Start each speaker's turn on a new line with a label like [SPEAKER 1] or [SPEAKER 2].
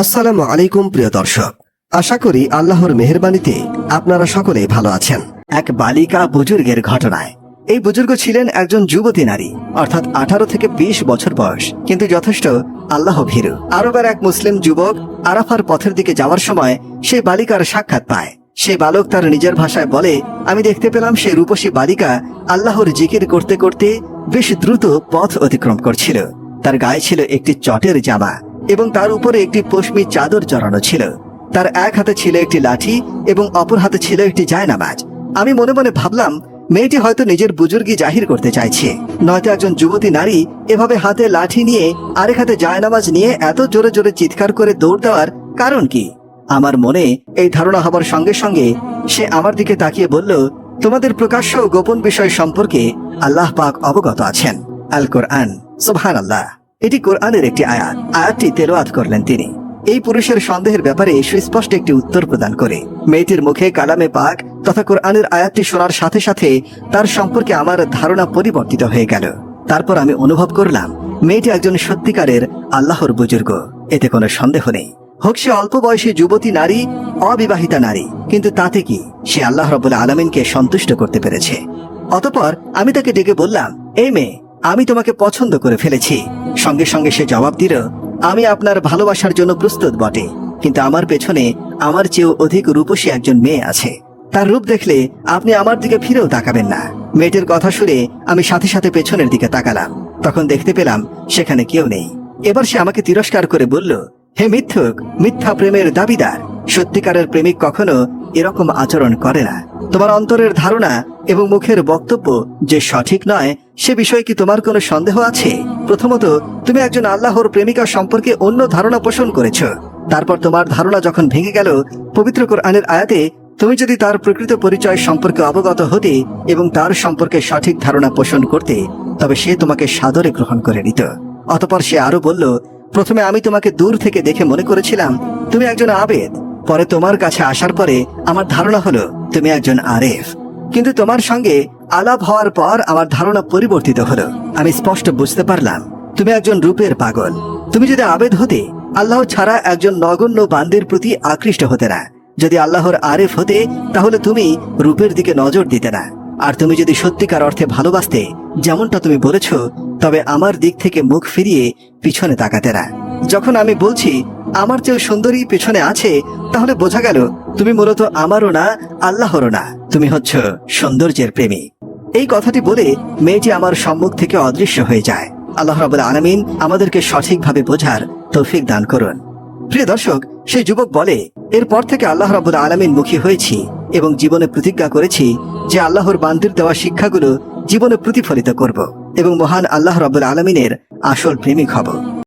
[SPEAKER 1] আসসালামু আলাইকুম, প্রিয় দর্শক। আশা করি আল্লাহর মেহেরবানিতে আপনারা সকলে ভালো আছেন। এক বালিকা বুজুর্গের ঘটনায়। এই বুজুর্গ ছিলেন একজন যুবতী নারী, অর্থাৎ আঠারো থেকে বিশ বছর বয়স, কিন্তু যথেষ্ট আল্লাহ ভীরু আরবের এক মুসলিম যুবক আরাফার পথের দিকে যাওয়ার সময় সেই বালিকার সাক্ষাৎ পায়। সেই বালক তার নিজের ভাষায় বলে, আমি দেখতে পেলাম সে রূপসী বালিকা আল্লাহর জিকির করতে করতে বেশ দ্রুত পথ অতিক্রম করছিল। তার গায়ে ছিল একটি চটের জামা। এবং তার উপরে একটি পশমি চাদর জড়ানো ছিল। তার এক হাতে ছিল একটি লাঠি এবং অপর হাতে ছিল একটি জায়নামাজ। আমি মনে মনে ভাবলাম, মেয়েটি হয়তো নিজের বুজুর্গি জাহির করতে চাইছে। নয়তো একজন যুবতী নারী এভাবে হাতে লাঠি নিয়ে আরেক হাতে জায়নামাজ নিয়ে এত জোরে জোরে চিৎকার করে দৌড় দেওয়ার কারণ কি? আমার মনে এই ধারণা হবার সঙ্গে সঙ্গে সে আমার দিকে তাকিয়ে বলল, তোমাদের প্রকাশ্য গোপন বিষয় সম্পর্কে আল্লাহ পাক অবগত আছেন। আল কোরআন সুবহান আল্লাহ এটি কোরআনের একটি আয়াত। আয়াতটি তেলোয়াত করলেন তিনি। এই পুরুষের সন্দেহের ব্যাপারে সুস্পষ্ট একটি উত্তর প্রদান করে। মেয়েটির মুখে কালামে পাক তথা কোরআনের আয়াতটি শোনার সাথে সাথে তার সম্পর্কে আমার ধারণা পরিবর্তিত হয়ে গেল। তারপর আমি অনুভব করলাম, মেয়েটি একজন সত্যিকারের আল্লাহর বুজুর্গ। এতে কোনো সন্দেহ নেই। হোক সে অল্প বয়সী যুবতী নারী, অবিবাহিতা নারী, কিন্তু তাতে কি সে আল্লাহ রবুল্লা আলমিনকে সন্তুষ্ট করতে পেরেছে? অতপর আমি তাকে ডেকে বললাম, এই মেয়ে, আমি তোমাকে পছন্দ করে ফেলেছি। সঙ্গে সঙ্গে সে জবাব দিল, আমি আপনার ভালোবাসার জন্য প্রস্তুত বটে, কিন্তু আমার পেছনে আমার চেয়েও অধিক রূপসী একজন মেয়ে আছে। তার রূপ দেখলে আপনি আমার দিকে ফিরেও তাকাবেন না। মেয়েটির কথা শুনে আমি সাথে সাথে পেছনের দিকে তাকালাম। তখন দেখতে পেলাম সেখানে কেউ নেই। এবার সে আমাকে তিরস্কার করে বলল, হে মিথ্যুক, মিথ্যা প্রেমের দাবিদার, সত্যিকারের প্রেমিক কখনো এরকম আচরণ করে না। তোমার অন্তরের ধারণা এবং মুখের বক্তব্য যে সঠিক নয়, সে বিষয়ে কি তোমার কোনো সন্দেহ আছে? প্রথমত, তুমি একজন আল্লাহর প্রেমিকা সম্পর্কে অন্য ধারণা পোষণ করেছ। তারপর তোমার ধারণা যখন ভেঙে গেল, পবিত্র কোরআনের আয়াতে তুমি যদি তার প্রকৃত পরিচয় সম্পর্কে অবগত হতে এবং তার সম্পর্কে সঠিক ধারণা পোষণ করতে, তবে সে তোমাকে সাদরে গ্রহণ করে নিত। অতপর সে আরও বলল, প্রথমে আমি তোমাকে দূর থেকে দেখে মনে করেছিলাম, তুমি একজন আবেদ। পরে তোমার কাছে আসার পরে আমার ধারণা হলো তুমি একজন আরেফ। কিন্তু তোমার সঙ্গে আলাপ হওয়ার পর আমার ধারণা পরিবর্তিত হলো। আমি স্পষ্ট বুঝতে পারলাম, তুমি একজন রূপের পাগল। তুমি যদি আবেদ হতে, আল্লাহ ছাড়া একজন নগণ্য বান্দের প্রতি আকৃষ্ট হতে না। যদি আল্লাহর আরেফ হতে, তাহলে তুমি রূপের দিকে নজর দিতে না। আর তুমি যদি সত্যিকার অর্থে ভালোবাসতে, যেমনটা তুমি বলেছ, তবে আমার দিক থেকে মুখ ফিরিয়ে পিছনে তাকাতে না। যখন আমি বলছি আমার চেয়েও সুন্দরী পেছনে আছে, তাহলে বোঝা গেল তুমি মূলত আমারও না, আল্লাহরও না। তুমি হচ্ছ সৌন্দর্যের প্রেমী। এই কথাটি বলে মেয়েটি আমার সম্মুখ থেকে অদৃশ্য হয়ে যায়। আল্লাহ রাবুল আলমিন আমাদেরকে সঠিকভাবে বোঝার তৌফিক দান করুন। প্রিয় দর্শক, সেই যুবক বলে, এরপর থেকে আল্লাহ রাবুল আলমিন মুখী হয়েছি এবং জীবনে প্রতিজ্ঞা করেছি যে আল্লাহর বান্দির দেওয়া শিক্ষাগুলো জীবনে প্রতিফলিত করব এবং মহান আল্লাহ রাবুল আলমিনের আসল প্রেমিক হব।